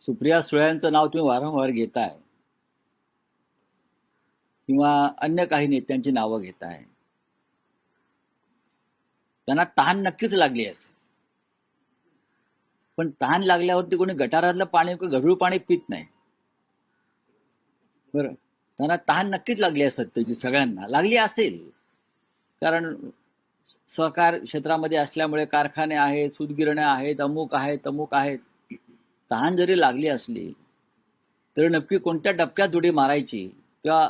सुप्रिया सुळ्यांचं नाव तुम्ही वारंवार घेताय. किंवा अन्य काही नेत्यांची नावं घेताय. त्यांना तहान नक्कीच लागली असेल. पण तहान लागल्यावरती कोणी गटारातलं पाणी किंवा गढूळ पाणी पित नाही. बरं. त्यांना तहान नक्कीच लागली आहे सत्तेची सगळ्यांना. लागली असेल. कारण सहकार क्षेत्रामध्ये असल्यामुळे कारखाने आहेत सूतगिरण्या आहेत अमुक आहेत अमुक आहेत. तहान जरी लागली असली तरी नक्की कोणत्या टप्प्यात उडी मारायची किंवा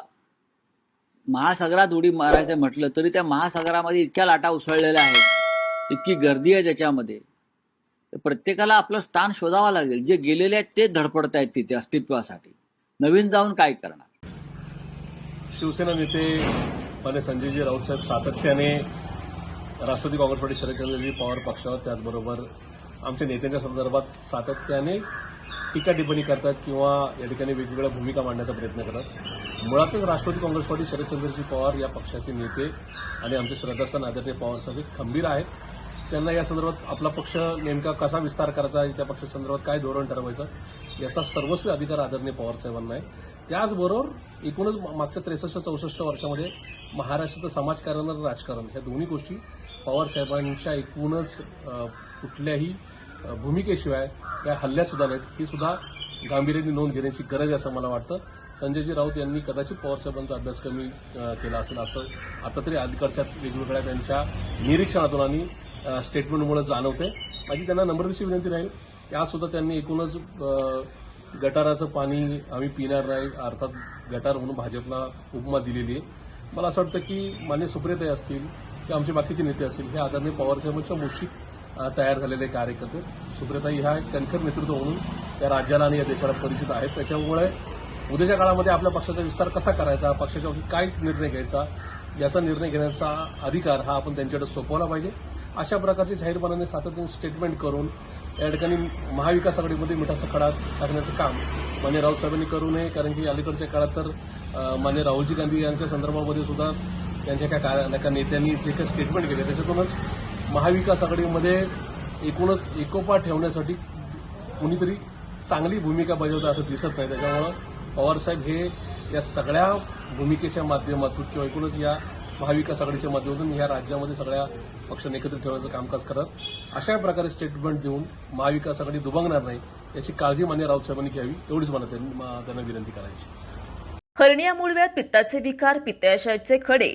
महासागरात उडी मारायचं म्हटलं तरी त्या महासागरामध्ये इतक्या लाटा उसळलेल्या आहेत इतकी गर्दी आहे त्याच्यामध्ये प्रत्येकाला आपलं स्थान शोधावं लागेल. जे गेलेले आहेत ते धडपडत आहेत तिथे अस्तित्वासाठी. नवीन जाऊन काय करणार? शिवसेना नेते माने संजयजी राऊत साहेब सातत्याने राष्ट्रवादी काँग्रेस पार्टी शरदचंद्रजी पवार पक्षावर त्याचबरोबर आमच्या नेत्यांच्या संदर्भात सातत्याने टीका टिप्पणी करतात किंवा या ठिकाणी वेगवेगळ्या भूमिका मांडण्याचा प्रयत्न करतात. मुळातच राष्ट्रवादी काँग्रेस पार्टी शरदचंद्रजी पवार या पक्षाचे नेते आणि आमचे श्रद्धास्थान आदरणीय पवार साहेब खंबीर आहेत. त्यांना या संदर्भात आपला पक्ष नेमका कसा विस्तार करायचा त्या पक्षासंदर्भात काय धोरण ठरवायचं याचा सर्वस्वी अधिकार आदरणीय पवार साहेबांना आहे. त्याचबरोबर एकूणच मागच्या त्रेसष्ट चौसष्ट वर्षामध्ये महाराष्ट्राचं समाजकारण आणि राजकारण ह्या दोन्ही गोष्टी पवार साहेबांच्या एकूणच कुठल्याही भूमिकेशिवाय त्या हल्ल्या सुद्धा नाहीत ही सुद्धा गांभीर्याने नोंद घेण्याची गरज आहे असं मला वाटतं. संजयजी राऊत यांनी कदाचित पवारसाहेबांचा अभ्यास कमी केला असेल असं आता तरी अलीकडच्या वेगवेगळ्या त्यांच्या निरीक्षणातून आणि स्टेटमेंटमुळे जाणवते. माझी त्यांना नम्रतेची विनंती राहील. की आज सुद्धा त्यांनी एकूणच गटाराचं पाणी आम्ही पिणार नाही अर्थात गटार म्हणून भाजपला उपमा दिलेली आहे. मला असं वाटतं की मान्य सुप्रियताई असतील किंवा आमचे बाकीचे नेते असतील हे आदरणीय पवारसाहेबांच्या मुशीत तयार झालेले कार्यकर्ते. सुप्रियताई ह्या कणखर नेतृत्व म्हणून या राज्याला आणि या देशाला परिचित आहेत. त्याच्यामुळे उद्याच्या काळामध्ये आपल्या पक्षाचा विस्तार कसा करायचा पक्षाच्या काय निर्णय घ्यायचा याचा निर्णय घेण्याचा अधिकार हा आपण त्यांच्याकडे सोपवला पाहिजे. अशा प्रकारचे जाहीरपणाने सातत्याने स्टेटमेंट करून या ठिकाणी महाविकास आघाडीमध्ये मिठाचा खडा टाकण्याचं काम मान्य राऊत साहेबांनी करू नये कारण की अलीकडच्या काळात तर अ, मान्य राहुलजी गांधी यांच्या संदर्भामध्ये सुद्धा त्यांच्या काय नेत्यांनी जे काही स्टेटमेंट केले त्याच्यातूनच महाविकास आघाडीमध्ये एकूणच एकोपा ठेवण्यासाठी कुणीतरी चांगली भूमिका बजावतं असं दिसत नाही. त्याच्यामुळं पवारसाहेब हे या सगळ्या भूमिकेच्या माध्यमातून किंवा एकूणच या महाविकास आघाडीच्या माध्यमातून या राज्यामध्ये सगळ्या पक्षांनी एकत्रित ठेवण्याचं कामकाज करत अशा प्रकारे स्टेटमेंट देऊन महाविकास आघाडी दुभंगणार नाही याची काळजी मान्य राऊत साहेबांनी घ्यावी एवढीच मला त्यांनी- त्यांना विनंती करायची. हर्निया मूळव्याध पित्ताचे विकार पित्ताशयाचे खडे